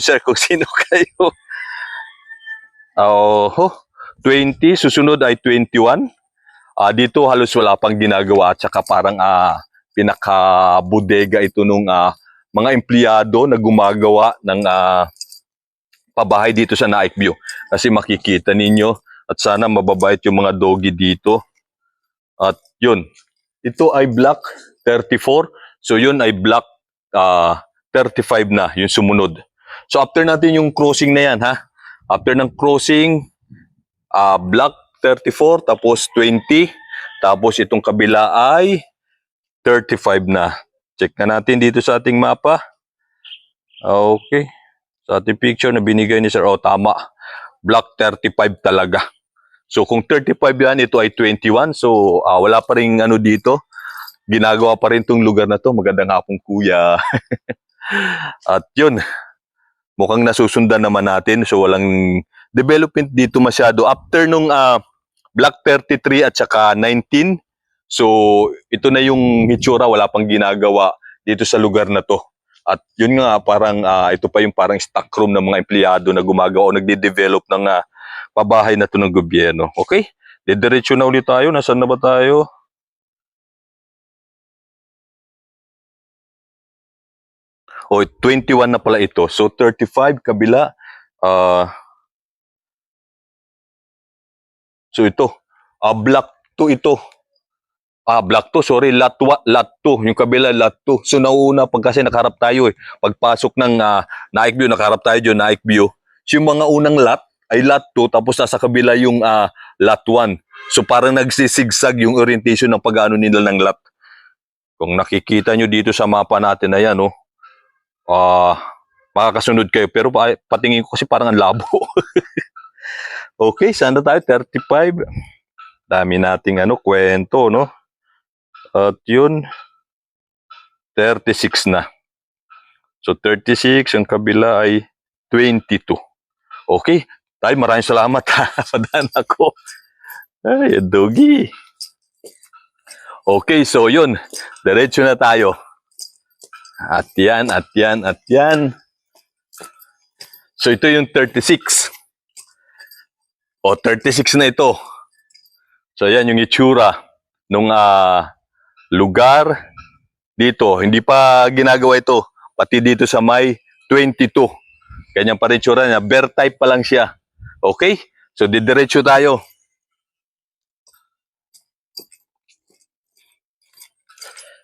Sir, kung sino kayo. Oh, 20, susunod ay 21. Ah, dito halos wala pang ginagawa at saka parang ah, pinaka-bodega ito nung ah, mga empleyado na gumagawa ng ah, pabahay dito sa Naik View. Kasi makikita ninyo at sana mababait yung mga doggy dito. At yun, ito ay block 34. So yun ay block ah, 35 na, yung sumunod. So after natin yung crossing na yan ha, after ng crossing, ah block 34, tapos 20, tapos itong kabila ay 35 na. Check na natin dito sa ating mapa. Okay. Sa ating picture na binigay ni Sir, oh tama. Block 35 talaga. So kung 35 yan, ito ay 21. So ah, wala pa rin ano dito. Ginagawa pa rin tong lugar na to. Magandang hapon kuya. At yun, mukhang nasusundan naman natin. So walang development dito masyado. After nung ah, Block 33 at saka 19, so ito na yung hitsura, wala pang ginagawa dito sa lugar na to. At yun nga, parang ah, ito pa yung parang stock room ng mga empleyado na gumagawa o nagde-develop ng ah, pabahay na to ng gobyerno. Okay? Didiretso na ulit tayo. Nasaan na ba tayo? O, 21 na pala ito. So, 35 kabila. Ah, so, ito. Ah, block 2 ito. Ah, block 2, sorry, lot 1, lot 2, yung kabila lot 2. So nauuna pag kasi nakaharap tayo eh. Pagpasok ng uh, Naik View, nakaharap tayo dyan, Naik View. So yung mga unang lot ay lot 2 tapos nasa kabila yung ah, lot 1. So parang nagsisigsag yung orientation ng pag-ano nila ng lot. Kung nakikita nyo dito sa mapa natin na yan, oh, ah, makakasunod kayo. Pero pa, patingin ko kasi parang ang labo. okay, saan tayo? 35. Dami nating ano, kwento, no? At yun, 36 na. So 36, ang kabila ay 22. Okay, tayo maraming salamat ha. Padaan ako. Ay, doggy. Okay, so yun. Diretso na tayo. At yan, at yan, at yan. So ito yung 36. O 36 na ito. So yan yung itsura nung ah, lugar dito. Hindi pa ginagawa ito. Pati dito sa may 22. Ganyan pa rin niya. Bear type pa lang siya. Okay? So didiretso tayo.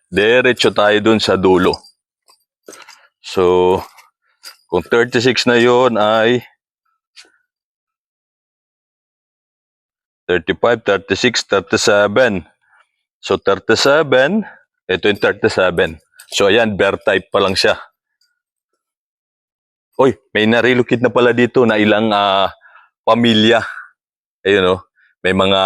Diretso tayo dun sa dulo. So, kung 36 na yon ay 35, 36, 37. So 37, ito yung 37. So ayan, bear type pa lang siya. Oy, may narilocate na pala dito na ilang ah, pamilya. Ayun oh, may mga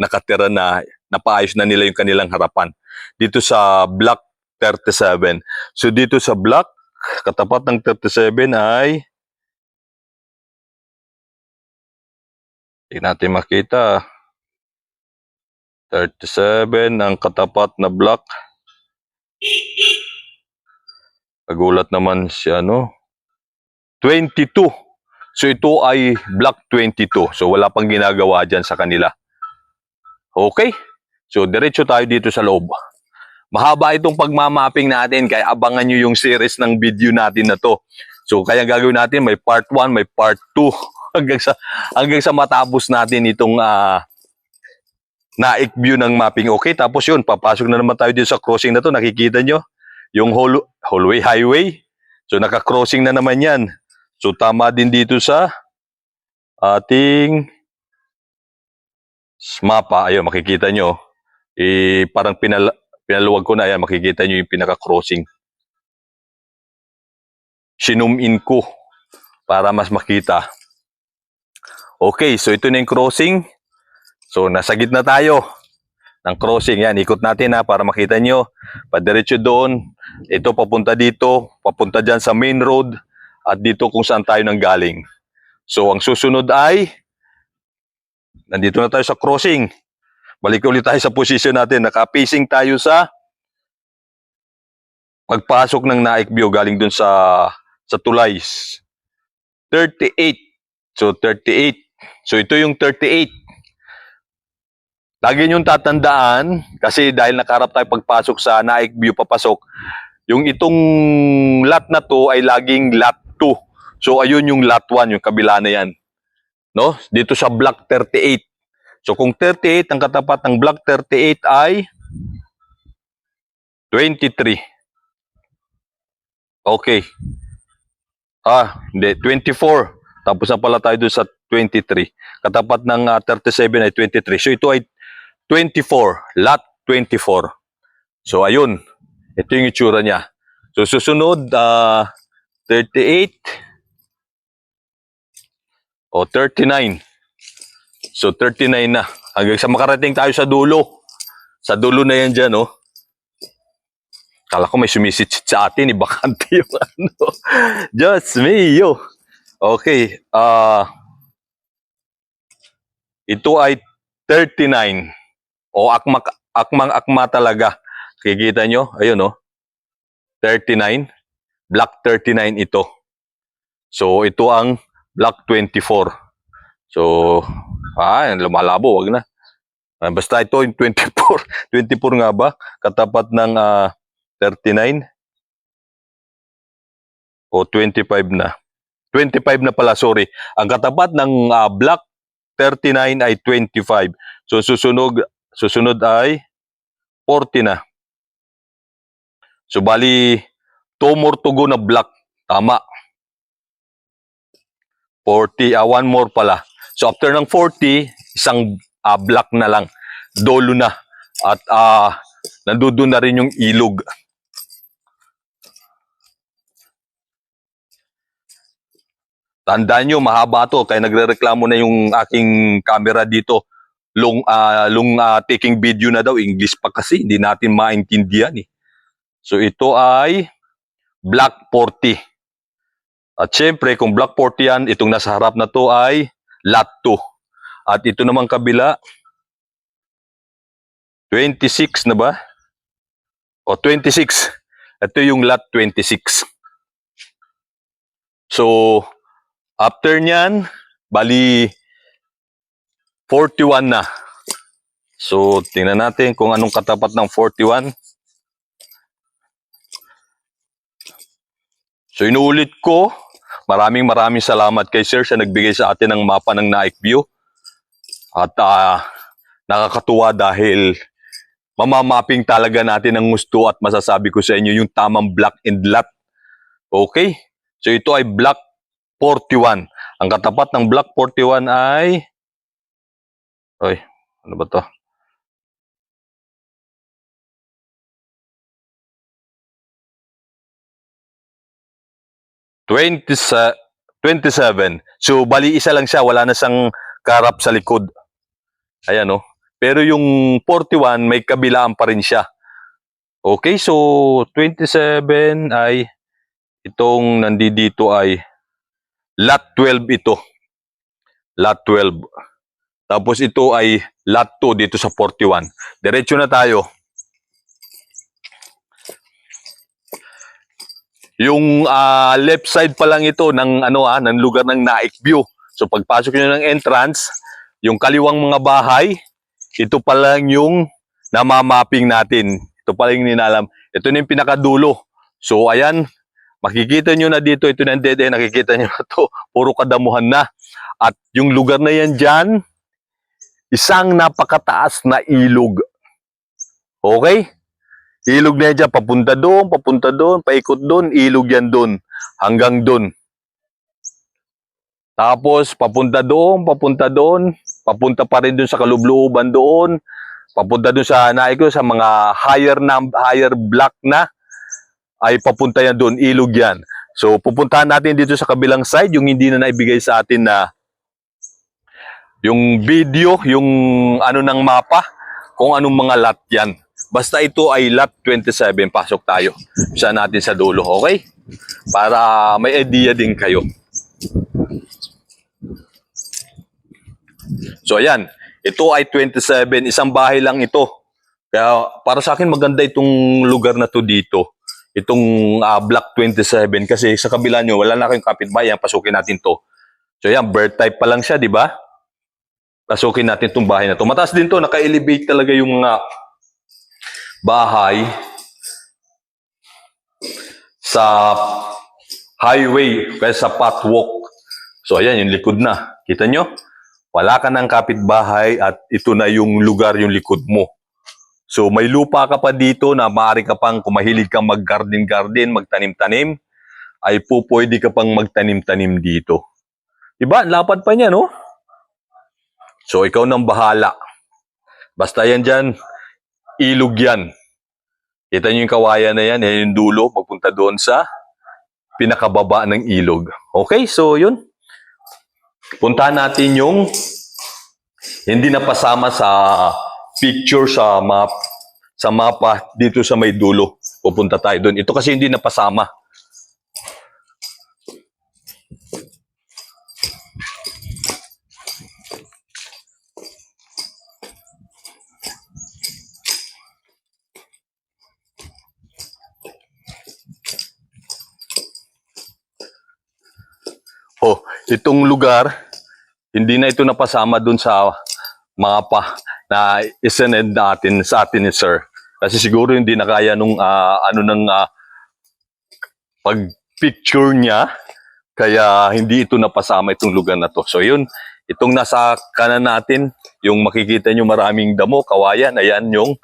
nakatira na napaayos na nila yung kanilang harapan. Dito sa block 37. So dito sa block, katapat ng 37 ay Hindi natin makita. 37 ang katapat na block. Pagulat naman si ano. 22. So ito ay block 22. So wala pang ginagawa dyan sa kanila. Okay? So diretso tayo dito sa loob. Mahaba itong pagmamapping natin kaya abangan nyo yung series ng video natin na to. So kaya gagawin natin may part 1, may part 2 hanggang sa hanggang sa matapos natin itong ah, naik view ng mapping. Okay, tapos yun, papasok na naman tayo dito sa crossing na to. Nakikita nyo? Yung hall, hallway highway. So naka-crossing na naman yan. So tama din dito sa ating mapa. Ayun, makikita nyo. Eh, parang pinal pinaluwag ko na. Ayan, makikita nyo yung pinaka-crossing. Sinum in ko para mas makita. Okay, so ito na yung crossing. So, nasa gitna tayo ng crossing. Yan, ikot natin ha para makita nyo. Padiretso doon. Ito papunta dito. Papunta dyan sa main road. At dito kung saan tayo nang galing. So, ang susunod ay nandito na tayo sa crossing. Balik ulit tayo sa position natin. Naka-facing tayo sa pagpasok ng Naik View galing dun sa sa Tulays. 38. So, 38. So, ito yung 38. Lagi niyong tatandaan, kasi dahil nakaharap tayo pagpasok sa Naik View papasok, yung itong lot na to ay laging lot 2. So, ayun yung lot 1, yung kabila na yan. No? Dito sa block 38. So, kung 38, ang katapat ng block 38 ay 23. Okay. Ah, hindi. 24. Tapos na pala tayo dun sa 23. Katapat ng ah, 37 ay 23. So ito ay 24. Lot 24. So ayun. Ito yung itsura niya. So susunod, ah 38 o 39. So 39 na. Hanggang sa makarating tayo sa dulo. Sa dulo na yan dyan, oh. Kala ko may sumisit sa atin, ibakante yung ano. Diyos mio. Okay. ah ito ay 39. O akmak, akmang akma talaga. Kikita nyo? Ayun oh. 39. Block 39 ito. So ito ang block 24. So, ah, lumalabo, wag na. Ah, basta ito yung 24. 24 nga ba? Katapat ng ah, 39 o 25 na. 25 na pala, sorry. Ang katapat ng ah, block 39 ay 25. So susunod susunod ay 40 na. So bali two more to go na block. Tama. 40, ah, one more pala. So after ng 40, isang ah, block na lang. Dolo na. At ah nandoon na rin yung ilog. Tandaan nyo, mahaba to. Kaya nagre-reklamo na yung aking camera dito. Long, ah, long ah, taking video na daw. English pa kasi. Hindi natin maintindihan eh. So ito ay Black 40. At syempre, kung Black 40 yan, itong nasa harap na to ay Lot 2. At ito naman kabila, 26 na ba? O 26. Ito yung Lot 26. So, After nyan, bali 41 na. So, tingnan natin kung anong katapat ng 41. So, inuulit ko, maraming maraming salamat kay Sir sa nagbigay sa atin ng mapa ng Naik View. At ah, nakakatuwa dahil mamamapping talaga natin ang gusto at masasabi ko sa inyo yung tamang block and lot. Okay? So, ito ay block 41. Ang katapat ng block 41 ay Oy, ano ba to? Twenty sa 27. So bali isa lang siya, wala na siyang karap sa likod. Ayan oh. Pero yung 41 may kabilaan pa rin siya. Okay, so 27 ay itong nandito ay lot 12 ito. Lot 12. Tapos ito ay lot 2 dito sa 41. Diretso na tayo. Yung ah, left side pa lang ito ng ano ah, ng lugar ng Naik View. So pagpasok niyo ng entrance, yung kaliwang mga bahay, ito pa lang yung namamapping natin. Ito pa lang ninalam. Ito na yung pinakadulo. So ayan, makikita nyo na dito, ito na ang dead end, nakikita nyo na to, puro kadamuhan na. At yung lugar na yan dyan, isang napakataas na ilog. Okay? Ilog na yan dyan, papunta doon, papunta doon, paikot doon, ilog yan doon, hanggang doon. Tapos, papunta doon, papunta doon, papunta pa rin doon sa kalubluban doon, papunta doon sa naiko sa mga higher na higher block na ay papunta yan doon, ilog yan. So, pupuntahan natin dito sa kabilang side, yung hindi na naibigay sa atin na yung video, yung ano ng mapa, kung anong mga lot yan. Basta ito ay lot 27, pasok tayo. Bisa natin sa dulo, okay? Para may idea din kayo. So, ayan. Ito ay 27, isang bahay lang ito. Kaya para sa akin maganda itong lugar na to dito. itong ah, Block 27 kasi sa kabila nyo, wala na kayong kapitbahay, pasukin natin to. So yan, bird type pa lang siya, di ba? Pasukin natin itong bahay na to. Mataas din to, naka-elevate talaga yung mga bahay sa highway kaya sa pathwalk. So ayan, yung likod na. Kita nyo? Wala ka ng kapitbahay at ito na yung lugar yung likod mo. So may lupa ka pa dito na maaari ka pang kumahilig kang mag-garden-garden, magtanim-tanim, ay po pwede ka pang magtanim-tanim dito. Diba? Lapad pa niya, no? So ikaw nang bahala. Basta yan dyan, ilog yan. Kita niyo yung kawayan na yan, yan yung dulo, magpunta doon sa pinakababa ng ilog. Okay, so yun. Puntahan natin yung hindi napasama sa picture sa map sa mapa dito sa may dulo. Pupunta tayo doon. Ito kasi hindi napasama. Itong lugar, hindi na ito napasama dun sa mapa na isenend natin sa atin ni Sir. Kasi siguro hindi na kaya nung ah, ano ng ah, pag-picture niya, kaya hindi ito napasama itong lugar na to. So yun, itong nasa kanan natin, yung makikita nyo maraming damo, kawayan, ayan yung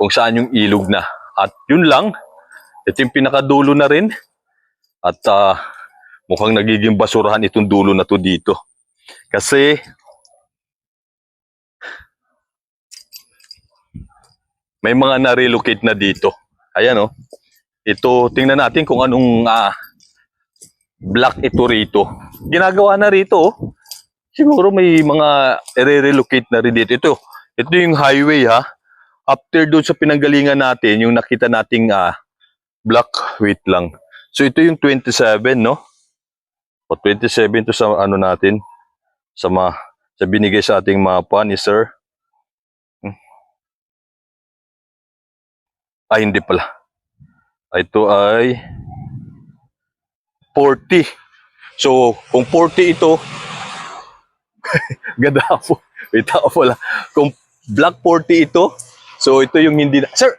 kung saan yung ilog na. At yun lang, ito yung pinakadulo na rin. At ah, mukhang nagiging basurahan itong dulo na to dito. Kasi may mga na-relocate na dito. Ayan oh. Ito, tingnan natin kung anong ah, block ito rito. Ginagawa na rito oh. Siguro may mga i-relocate na rin dito. Ito, ito yung highway ha. After doon sa pinanggalingan natin, yung nakita nating ah, block, wait lang. So ito yung 27, no? O 27 to sa ano natin, sa, ma, sa binigay sa ating mapa ni Sir. Hmm. Ay, hindi pala. Ito ay 40. So, kung 40 ito, ganda po. Ako pala. Kung black 40 ito, so ito yung hindi na. Sir,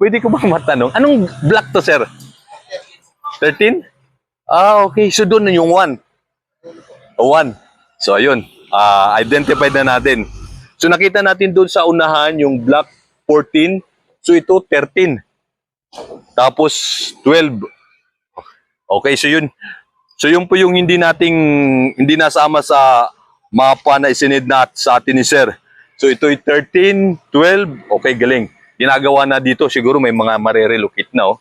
pwede ko bang matanong? Anong black to, sir? 13? Ah, okay. So, doon yung 1. O 1. So, ayun. Ah, identified na natin. So, nakita natin doon sa unahan yung black 14. So, ito 13. Tapos 12. Okay, so yun. So yun po yung hindi nating hindi nasama sa mapa na isinid na sa atin ni Sir. So ito ay 13, 12. Okay, galing. Ginagawa na dito, siguro may mga marerelocate na oh.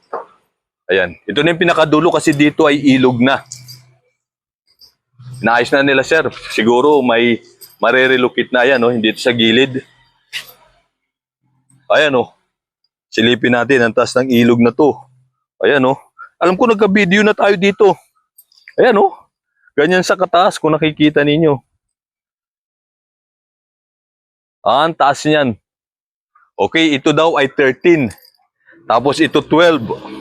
Ayan. Ito na yung pinakadulo kasi dito ay ilog na. Naayos na nila, sir. Siguro may marerelocate na yan, oh. hindi ito sa gilid. Ayan, oh. Silipin natin ang taas ng ilog na to. Ayan, oh. Alam ko nagka-video na tayo dito. Ayan, oh. Ganyan sa kataas kung nakikita ninyo. Ah, ang taas niyan. Okay, ito daw ay 13. Tapos ito 12.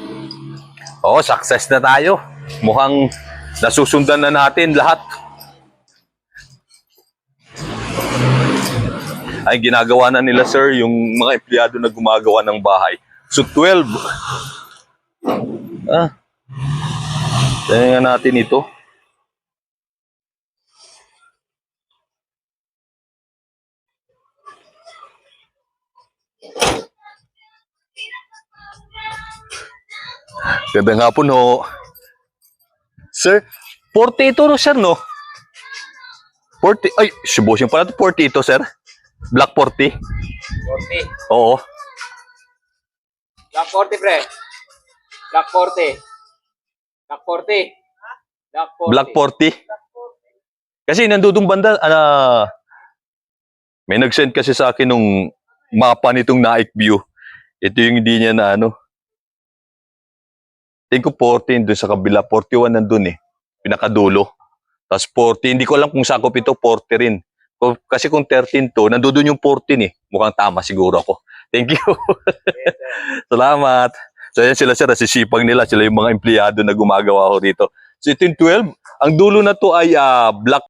Oh, success na tayo. Mukhang nasusundan na natin lahat. Ay, ginagawa na nila, sir, yung mga empleyado na gumagawa ng bahay. So, 12. Ah. Tingnan natin ito. Gandang hapon ho. Sir, 40 ito, no, sir, no? 40, ay, subusin pala ito, 40 ito, sir. Black 40. 40. Oo. Black 40, pre. Black 40. Black 40. Black 40. Black 40. Kasi nandudong banda, ah, may nag-send kasi sa akin nung mapa nitong Naik View. Ito yung hindi niya na ano. Tingin ko 14 doon sa kabila. 41 nandun eh. Pinakadulo. Tapos 40. Hindi ko alam kung sakop ito. 40 rin. Kasi kung 13 to, nandun yung 14 eh. Mukhang tama siguro ako. Thank you. Salamat. So yan sila sir, sisipag nila. Sila yung mga empleyado na gumagawa ho rito. So ito yung 12. Ang dulo na to ay ah, black